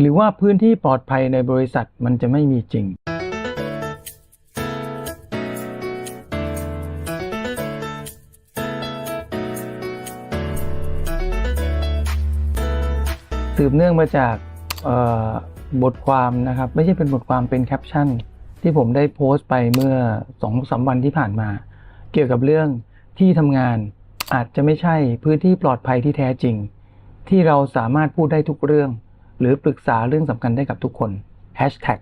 หรือว่าพื้นที่ปลอดภัยในบริษัทมันจะไม่มีจริง สืบเนื่องมาจากบทความนะครับ ไม่ใช่เป็นบทความเป็นแคปชั่น ที่ผมได้โพสต์ไปเมื่อสองสามวันที่ผ่านมา เกี่ยวกับเรื่องที่ทำงานอาจจะไม่ใช่พื้นที่ปลอดภัยที่แท้จริง ที่เราสามารถพูดได้ทุกเรื่อง หรือปรึกษาเรื่องสำคัญได้กับทุกคน Hashtag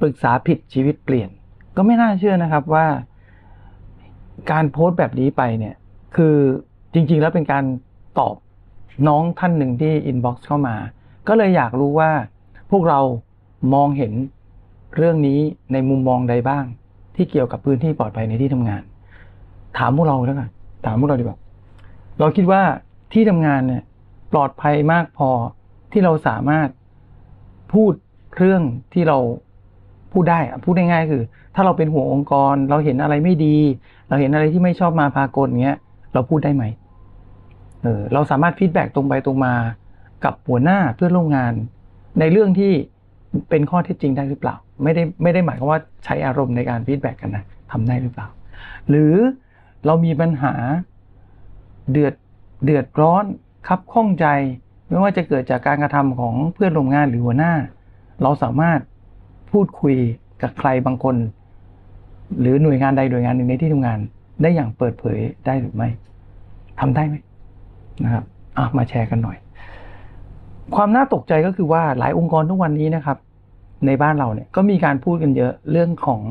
ปรึกษาผิดชีวิตเปลี่ยน ก็ไม่น่าเชื่อนะครับว่า การโพสต์แบบนี้ไปเนี่ย คือจริง ๆ แล้วเป็นการตอบน้องท่านหนึ่งที่อินบ็อกซ์เข้ามา ก็เลยอยากรู้ว่าพวกเรามองเห็นเรื่องนี้ในมุมมองใดบ้าง ที่เกี่ยวกับพื้นที่ปลอดภัยในที่ทำงาน ถามพวกเราแล้วกันถามพวกเราดีกว่าเราคิดว่าที่ทำงานเนี่ยปลอดภัยมากพอ ที่เราสามารถพูดเรื่องที่เราพูดได้พูดง่ายๆคือ ถ้าเราเป็นหัวองค์กร เราเห็นอะไรไม่ดี เราเห็นอะไรที่ไม่ชอบมาพากลเงี้ย เราพูดได้ไหมเออเราสามารถฟีดแบ็กตรงไปตรงมากับหัวหน้าเพื่อนร่วมงาน ในเรื่องที่เป็นข้อเท็จจริงได้หรือเปล่า ไม่ได้ไม่ได้หมายความว่าใช้อารมณ์ในการฟีดแบ็กกันนะทำได้หรือเปล่า หรือเรามีปัญหาเดือดเดือดร้อนคับข้องใจ ไม่ว่าจะเกิดจากการกระทำของเพื่อนร่วมงานหรือหัวหน้า เราสามารถพูดคุยกับใครบางคน หรือหน่วยงานใดหน่วยงานหนึ่งในที่ทำงาน ได้อย่างเปิดเผยได้หรือไม่ทำได้ไหมนะครับอะมาแชร์กันหน่อย ความน่าตกใจก็คือว่าหลายองค์กรทุกวันนี้นะครับ ในบ้านเราเนี่ยก็มีการพูดกันเยอะเรื่องของ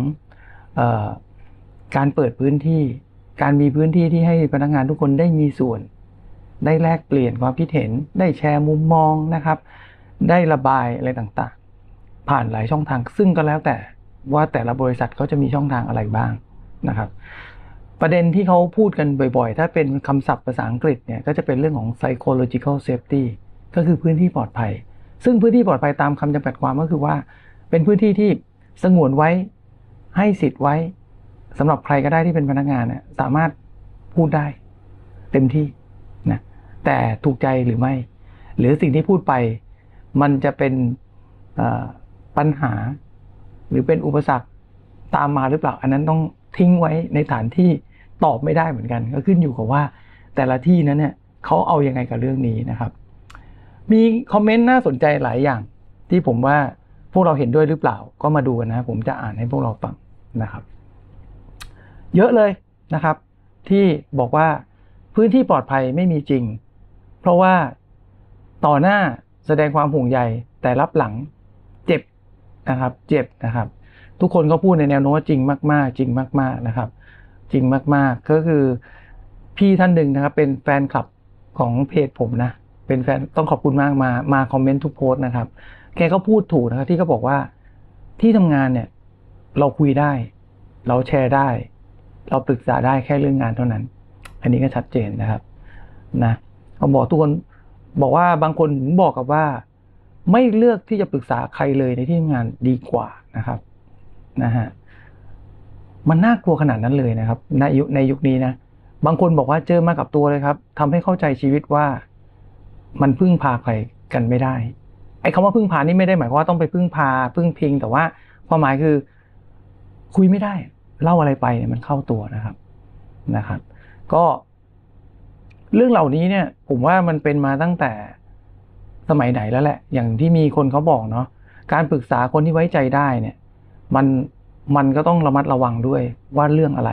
ออการเปิดพื้นที่ การมีพื้นที่ที่ให้พนักงานทุกคนได้มีส่วน ได้แลกเปลี่ยนความคิดเห็น ได้แชร์มุมมองนะครับ ได้ระบายอะไรต่างๆ ผ่านหลายช่องทาง ซึ่งก็แล้วแต่ว่าแต่ละบริษัทเขาจะมีช่องทางอะไรบ้างนะครับ ประเด็นที่เขาพูดกันบ่อยๆ ถ้าเป็นคำศัพท์ภาษาอังกฤษเนี่ยก็จะเป็นเรื่องของ psychological safety ก็คือพื้นที่ปลอดภัย ซึ่งพื้นที่ปลอดภัยตามคำจำกัดความก็คือว่า เป็นพื้นที่ที่สงวนไว้ให้สิทธิ์ไว้สำหรับใครก็ได้ที่เป็นพนักงานเนี่ยสามารถพูดได้ เต็มที่ แต่ถูกใจหรือไม่ หรือสิ่งที่พูดไป มันจะเป็นปัญหา หรือเป็นอุปสรรคตามมาหรือเปล่า อันนั้นต้องทิ้งไว้ในฐานที่ตอบไม่ได้เหมือนกัน ก็ขึ้นอยู่กับว่าแต่ละที่นั้นเนี่ยเขาเอายังไงกับเรื่องนี้นะครับ มีคอมเมนต์น่าสนใจหลายอย่าง ที่ผมว่าพวกเราเห็นด้วยหรือเปล่า ก็มาดูกันนะผมจะอ่านให้พวกเราฟังนะครับ เยอะเลยนะครับ ที่บอกว่าพื้นที่ปลอดภัยไม่มีจริง เพราะว่าต่อหน้าแสดงความห่วงใยแต่รับหลังเจ็บนะครับ เจ็บนะครับ ทุกคนก็พูดในแนวโน้มว่าจริงมาก ๆ จริงมาก ๆนะครับ จริงมากๆ ก็คือพี่ท่านหนึ่งนะครับ เป็นแฟนคลับของเพจผมนะ เป็นแฟนต้องขอบคุณมากมามาคอมเมนต์ทุกโพสต์นะครับ แกก็พูดถูกนะครับที่เขาบอกว่าที่ทำงานเนี่ย เราคุยได้ เราแชร์ได้ เราปรึกษาได้แค่เรื่องงานเท่านั้น อันนี้ก็ชัดเจนนะครับนะ เขาบอกทุกคนบอกว่าบางคนบอกกับว่า ไม่เลือกที่จะปรึกษาใครเลยในที่ทำงานดีกว่านะครับนะฮะมันน่ากลัวขนาดนั้นเลยนะครับ ในยุคในยุคนี้นะบางคนบอกว่าเจอมากับตัวเลยครับทำให้เข้าใจชีวิตว่า มันพึ่งพาใครกันไม่ได้ไอ้คำว่าพึ่งพานี่ไม่ได้หมายความว่าต้องไปพึ่งพาพึ่งพิง แต่ว่าความหมายคือ คุยไม่ได้ เล่าอะไรไปเนี่ยมันเข้าตัวนะครับนะครับ ก็ เรื่องเหล่านี้เนี่ยผมว่ามันเป็นมาตั้งแต่สมัยไหนแล้วแหละ อย่างที่มีคนเขาบอกเนาะการปรึกษาคนที่ไว้ใจได้เนี่ยมันมันก็ต้องระมัดระวังด้วยว่าเรื่องอะไร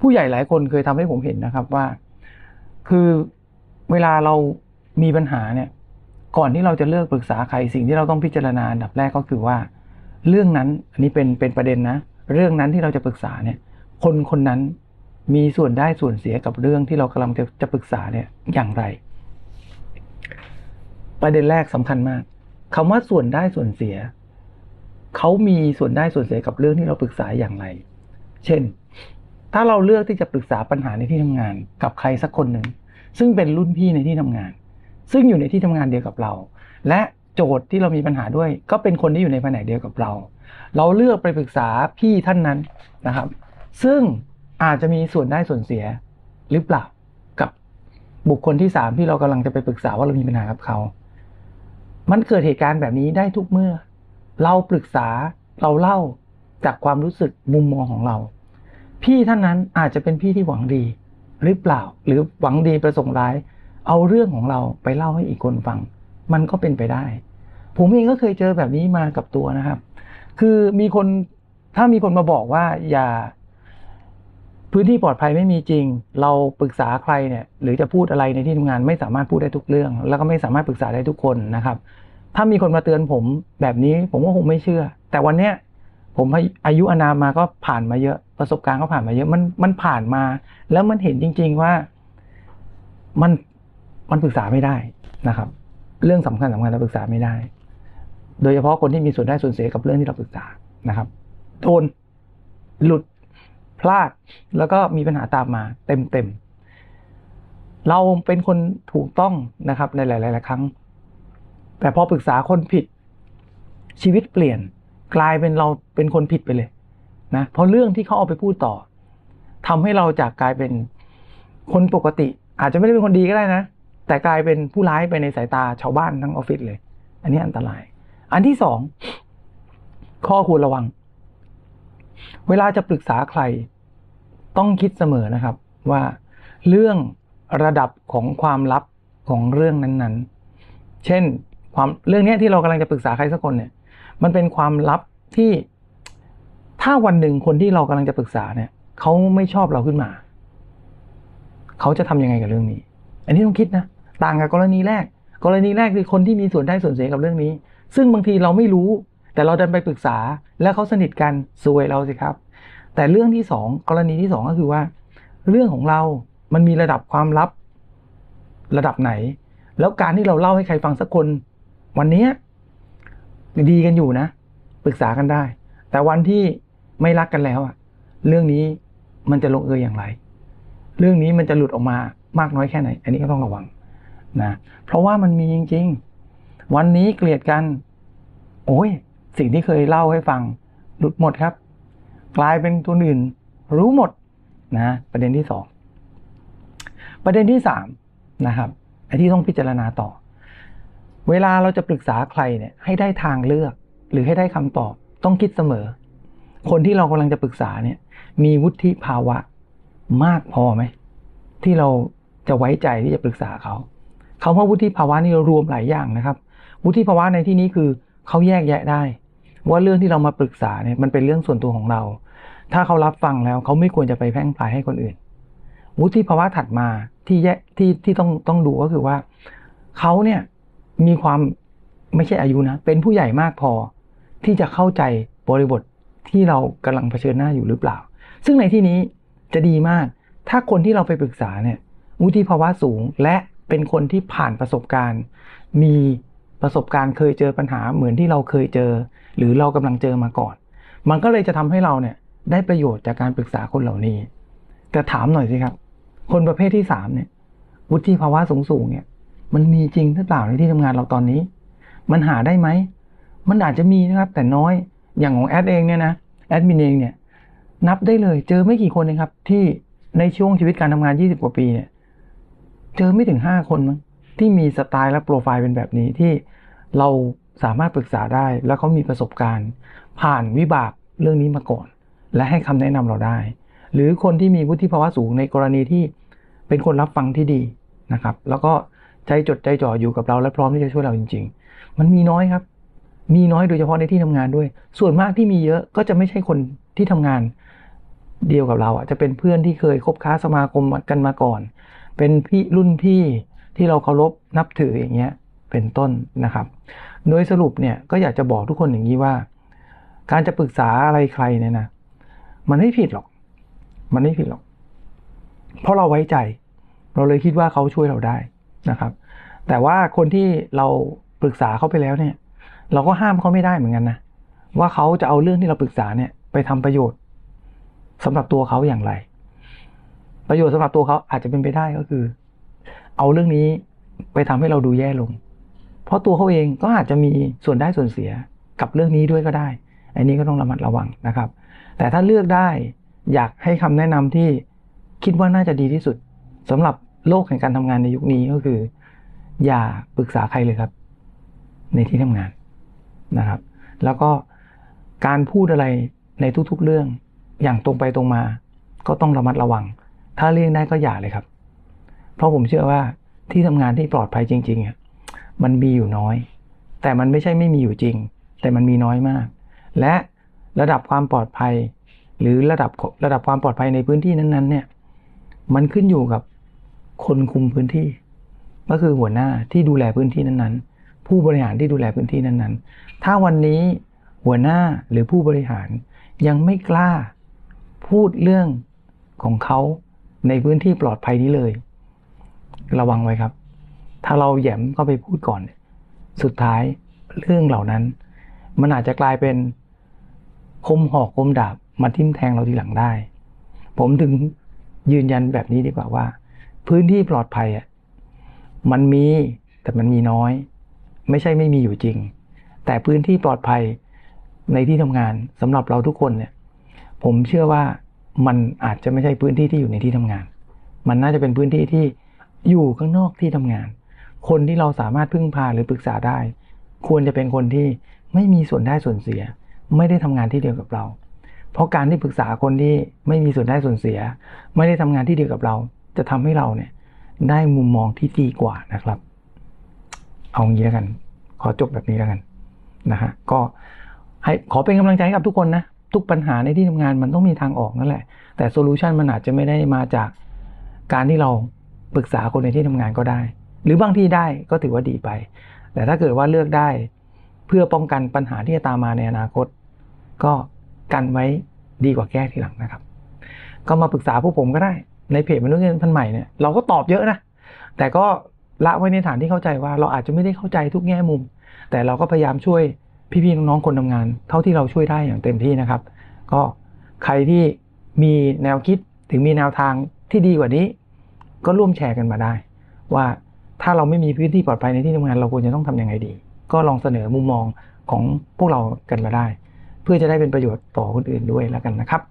ผู้ใหญ่หลายคนเคยทำให้ผมเห็นนะครับว่า คือเวลาเรามีปัญหาเนี่ย ก่อนที่เราจะเลือกปรึกษาใครสิ่งที่เราต้องพิจารณาอันดับแรกก็คือว่า เรื่องนั้นอันนี้เป็นเป็นประเด็นนะ เรื่องนั้นที่เราจะปรึกษาเนี่ย คนคนนั้น มีส่วนได้ส่วนเสียกับเรื่องที่เรากำลังจะจะปรึกษาเนี่ยอย่างไร ประเด็นแรกสำคัญมากคำว่าส่วนได้ส่วนเสียเขามีส่วนได้ส่วนเสียกับเรื่องที่เราปรึกษาอย่างไร เช่น ถ้าเราเลือกที่จะปรึกษาปัญหาในที่ทำงาน กับใครสักคนหนึ่ง ซึ่งเป็นรุ่นพี่ในที่ทำงาน ซึ่งอยู่ในที่ทำงานเดียวกับเรา และโจทย์ที่เรามีปัญหาด้วย ก็เป็นคนที่อยู่ในแผนกเดียวกับเรา เราเลือกไปปรึกษาพี่ท่านนั้นนะครับ ซึ่ง อาจจะมีส่วนได้ส่วนเสียหรือเปล่ากับบุคคลที่สามที่เรากำลังจะไปปรึกษาว่าเรามีปัญหากับเขา มันเกิดเหตุการณ์แบบนี้ได้ทุกเมื่อ เราปรึกษาเราเล่าจากความรู้สึกมุมมองของเรา พี่ท่านนั้นอาจจะเป็นพี่ที่หวังดีหรือเปล่า หรือหวังดีประสงค์ร้าย เอาเรื่องของเราไปเล่าให้อีกคนฟัง มันก็เป็นไปได้ ผมเองก็เคยเจอแบบนี้มากับตัวนะครับ คือมีคนถ้ามีคนมาบอกว่าอย่า พื้นที่ปลอดภัยไม่มีจริง เราปรึกษาใครเนี่ยหรือจะพูดอะไรในที่ทำงานไม่สามารถพูดได้ทุกเรื่อง แล้วก็ไม่สามารถปรึกษาได้ทุกคนนะครับ ถ้ามีคนมาเตือนผมแบบนี้ผมก็คงไม่เชื่อ แต่วันเนี้ยผมอายุอานามมาก็ผ่านมาเยอะประสบการณ์ก็ผ่านมาเยอะมันมันผ่านมา แล้วมันเห็นจริง ๆว่ามันมันปรึกษาไม่ได้นะครับ เรื่องสำคัญสำคัญเราปรึกษาไม่ได้ โดยเฉพาะคนที่มีส่วนได้ส่วนเสียกับเรื่องที่เราปรึกษานะครับโดนหลุด พลาดแล้วก็มีปัญหาตามมาเต็มเต็มๆ เราเป็นคนถูกต้องนะครับในหลายๆครั้ง แต่พอปรึกษาคนผิดชีวิตเปลี่ยนกลายเป็นเราเป็นคนผิดไปเลยนะเพราะเรื่องที่เขาเอาไปพูดต่อทำให้เราจากกลายเป็นคนปกติ อาจจะไม่ได้เป็นคนดีก็ได้นะ แต่กลายเป็นผู้ร้ายไปในสายตาชาวบ้านทั้งออฟฟิศเลย อันนี้อันตราย อันที่สองข้อควรระวัง เวลาจะปรึกษาใคร ต้องคิดเสมอนะครับว่าเรื่องระดับของความลับของเรื่องนั้นๆ เช่นความเรื่องนี้ที่เรากำลังจะปรึกษาใครสักคนเนี่ย มันเป็นความลับที่ถ้าวันหนึ่งคนที่เรากำลังจะปรึกษาเนี่ยเขาไม่ชอบเราขึ้นมา เขาจะทำยังไงกับเรื่องนี้ อันนี้ต้องคิดนะ ต่างกับกรณีแรก กรณีแรกคือคนที่มีส่วนได้ส่วนเสียกับเรื่องนี้ ซึ่งบางทีเราไม่รู้ แต่เราดันไปปรึกษา แล้วเขาสนิทกันซวยเราสิครับ แต่เรื่องที่สองกรณีที่สองก็คือว่า เรื่องของเรามันมีระดับความลับ ระดับไหน แล้วการที่เราเล่าให้ใครฟังสักคน วันนี้ดีกันอยู่นะปรึกษากันได้ แต่วันที่ไม่รักกันแล้วอะเรื่องนี้มันจะลงเอยอย่างไร เรื่องนี้มันจะหลุดออกมามากน้อยแค่ไหน อันนี้ก็ต้องระวังนะเพราะว่ามันมีจริง ๆ วันนี้เกลียดกัน โอ้ย สิ่งที่เคยเล่าให้ฟังหลุดหมดครับ กลายเป็นตัวอื่นรู้หมดนะประเด็นที่สองประเด็นที่สามนะครับไอ้ที่ต้องพิจารณาต่อ เวลาเราจะปรึกษาใครเนี่ยให้ได้ทางเลือก หรือให้ได้คำตอบต้องคิดเสมอ คนที่เรากำลังจะปรึกษาเนี่ยมีวุฒิภาวะมากพอไหมที่เราจะไว้ใจที่จะปรึกษาเขาคาว่าวุฒิภาวะนี่รวมหลายอย่างนะครับ วุฒิภาวะในที่นี้คือเขาแยกแยะได้ ว่าเรื่องที่เรามาปรึกษาเนี่ยมันเป็นเรื่องส่วนตัวของเรา ถ้าเขารับฟังแล้วเขาไม่ควรจะไปแพร่งพลายให้คนอื่น วุฒิภาวะถัดมาที่แยที่ที่ต้องต้องดูก็คือว่าเขาเนี่ยมีความไม่ใช่อายุนะ เป็นผู้ใหญ่มากพอที่จะเข้าใจบริบทที่เรากำลังเผชิญหน้าอยู่หรือเปล่า ซึ่งในที่นี้จะดีมาก ถ้าคนที่เราไปปรึกษาเนี่ยวุฒิภาวะสูง และเป็นคนที่ผ่านประสบการณ์ มีประสบการณ์เคยเจอปัญหาเหมือนที่เราเคยเจอ หรือเรากำลังเจอมาก่อน มันก็เลยจะทำให้เราเนี่ย ได้ประโยชน์จากการปรึกษาคนเหล่านี้ แต่ถามหน่อยสิครับ คนประเภทที่สามเนี่ยวุฒิภาวะสูงสูงเนี่ย มันมีจริงหรือเปล่าในที่ทำงานเราตอนนี้ มันหาได้ไหม มันอาจจะมีนะครับ แต่น้อยอย่างของแอดเองเนี่ยนะแอดมินเองเนี่ยนับได้เลย เจอไม่กี่คนเองครับ ที่ในช่วงชีวิตการทำงาน 20 กว่าปีเนี่ย เจอไม่ถึง 5 คนมั้งที่มีสไตล์และโปรไฟล์เป็นแบบนี้ที่เราสามารถปรึกษาได้ แล้วเขามีประสบการณ์ ผ่านวิบากเรื่องนี้มาก่อน และให้คำแนะนำเราได้ หรือคนที่มีวุฒิภาวะสูงในกรณีที่เป็นคนรับฟังที่ดีนะครับ แล้วก็ใจจดใจจ่ออยู่กับเราและพร้อมที่จะช่วยเราจริง ๆ มันมีน้อยครับ มีน้อยโดยเฉพาะในที่ทำงานด้วย ส่วนมากที่มีเยอะก็จะไม่ใช่คนที่ทำงานเดียวกับเราอะจะเป็นเพื่อนที่เคยคบค้าสมาคมกันมาก่อน เป็นพี่รุ่นพี่ที่เราเคารพนับถืออย่างเงี้ยเป็นต้นนะครับ โดยสรุปเนี่ยก็อยากจะบอกทุกคนอย่างนี้ว่า การจะปรึกษาอะไรใครเนี่ยนะ มันไม่ผิดหรอก มันไม่ผิดหรอก เพราะเราไว้ใจ เราเลยคิดว่าเขาช่วยเราได้นะครับ แต่ว่าคนที่เราปรึกษาเขาไปแล้วเนี่ย เราก็ห้ามเขาไม่ได้เหมือนกันนะว่าเขาจะเอาเรื่องที่เราปรึกษาเนี่ยไปทำประโยชน์สำหรับตัวเขาอย่างไร ประโยชน์สำหรับตัวเขาอาจจะเป็นไปได้ก็คือ เอาเรื่องนี้ไปทำให้เราดูแย่ลง เพราะตัวเขาเองก็อาจจะมีส่วนได้ส่วนเสียกับเรื่องนี้ด้วยก็ได้ อันนี้ก็ต้องระมัดระวังนะครับ แต่ถ้าเลือกได้อยากให้คำแนะนำที่คิดว่าน่าจะดีที่สุดสำหรับโลกแห่งการทำงานในยุคนี้ก็คือ อย่าปรึกษาใครเลยครับ ในที่ทำงานนะครับ แล้วก็การพูดอะไรในทุกๆเรื่องอย่างตรงไปตรงมา ก็ต้องระมัดระวัง ถ้าเลี่ยงได้ก็อย่าเลยครับ เพราะผมเชื่อว่าที่ทำงานที่ปลอดภัยจริงๆอะมันมีอยู่น้อย แต่มันไม่ใช่ไม่มีอยู่จริง แต่มันมีน้อยมาก และ ระดับความปลอดภัย หรือระดับระดับความปลอดภัยในพื้นที่นั้นๆ เนี่ย มันขึ้นอยู่กับคนคุมพื้นที่ ก็คือหัวหน้าที่ดูแลพื้นที่นั้นๆ ผู้บริหารที่ดูแลพื้นที่นั้นๆ ถ้าวันนี้หัวหน้าหรือผู้บริหารยังไม่กล้าพูดเรื่องของเขาในพื้นที่ปลอดภัยนี้เลย ระวังไว้ครับ ถ้าเราแยมเข้าไปพูดก่อน สุดท้ายเรื่องเหล่านั้น มันอาจจะกลายเป็น คมหอกคมดาบมาทิ่มแทงเราทีหลังได้ ผมถึงยืนยันแบบนี้ดีกว่าว่า พื้นที่ปลอดภัยอะมันมีแต่มันมีน้อย ไม่ใช่ไม่มีอยู่จริง แต่พื้นที่ปลอดภัยในที่ทำงานสำหรับเราทุกคนเนี่ย ผมเชื่อว่ามันอาจจะไม่ใช่พื้นที่ที่อยู่ในที่ทำงาน มันน่าจะเป็นพื้นที่ที่อยู่ข้างนอกที่ทำงาน คนที่เราสามารถพึ่งพาหรือปรึกษาได้ ควรจะเป็นคนที่ไม่มีส่วนได้ส่วนเสีย ไม่ได้ทำงานที่เดียวกับเรา เพราะการที่ปรึกษาคนที่ไม่มีส่วนได้ส่วนเสีย ไม่ได้ทำงานที่เดียวกับเรา จะทำให้เราเนี่ยได้มุมมองที่ดีกว่านะครับ เอางี้แล้วกัน ขอจบแบบนี้แล้วกันนะฮะก็ให้ขอเป็นกำลังใจให้กับทุกคนนะทุกปัญหาในที่ทำงานมันต้องมีทางออกนั่นแหละ แต่โซลูชันมันอาจจะไม่ได้มาจากการที่เราปรึกษาคนในที่ทำงานก็ได้ หรือบางที่ได้ก็ถือว่าดีไป แต่ถ้าเกิดว่าเลือกได้ พื่อป้องกันปัญหาที่จะตามมาในอนาคต ก็กันไว้ดีกว่าแก้ทีหลังนะครับ ก็มาปรึกษาพวกผมก็ได้ในเพจมนุษย์เงินพันใหม่เนี่ยเราก็ตอบเยอะนะ แต่ก็ละไว้ในฐานที่เข้าใจว่าเราอาจจะไม่ได้เข้าใจทุกแง่มุม แต่เราก็พยายามช่วยพี่ๆน้องๆคนทำงาน เท่าที่เราช่วยได้อย่างเต็มที่นะครับ ก็ใครที่มีแนวคิดถึงมีแนวทางที่ดีกว่านี้ ก็ร่วมแชร์กันมาได้ ว่าถ้าเราไม่มีพื้นที่ปลอดภัยในที่ทำงานเราควรจะต้องทำยังไงดี ก็ลองเสนอมุมมองของพวกเรากันมาได้ เพื่อจะได้เป็นประโยชน์ต่อคนอื่นด้วยแล้วกันนะครับ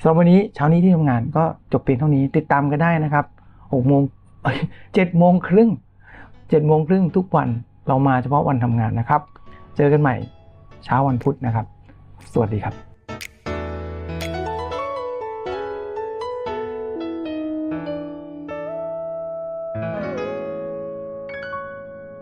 สำหรับวันนี้เช้านี้ที่ทำงานก็จบเพียงเท่านี้ติดตามกันได้นะครับ6โมงเจ็ดโมงครึ่งเจ็ดโมงครึ่งทุกวันเรามาเฉพาะวันทำงานนะครับ เจอกันใหม่เช้าวันพุธนะครับ สวัสดีครับ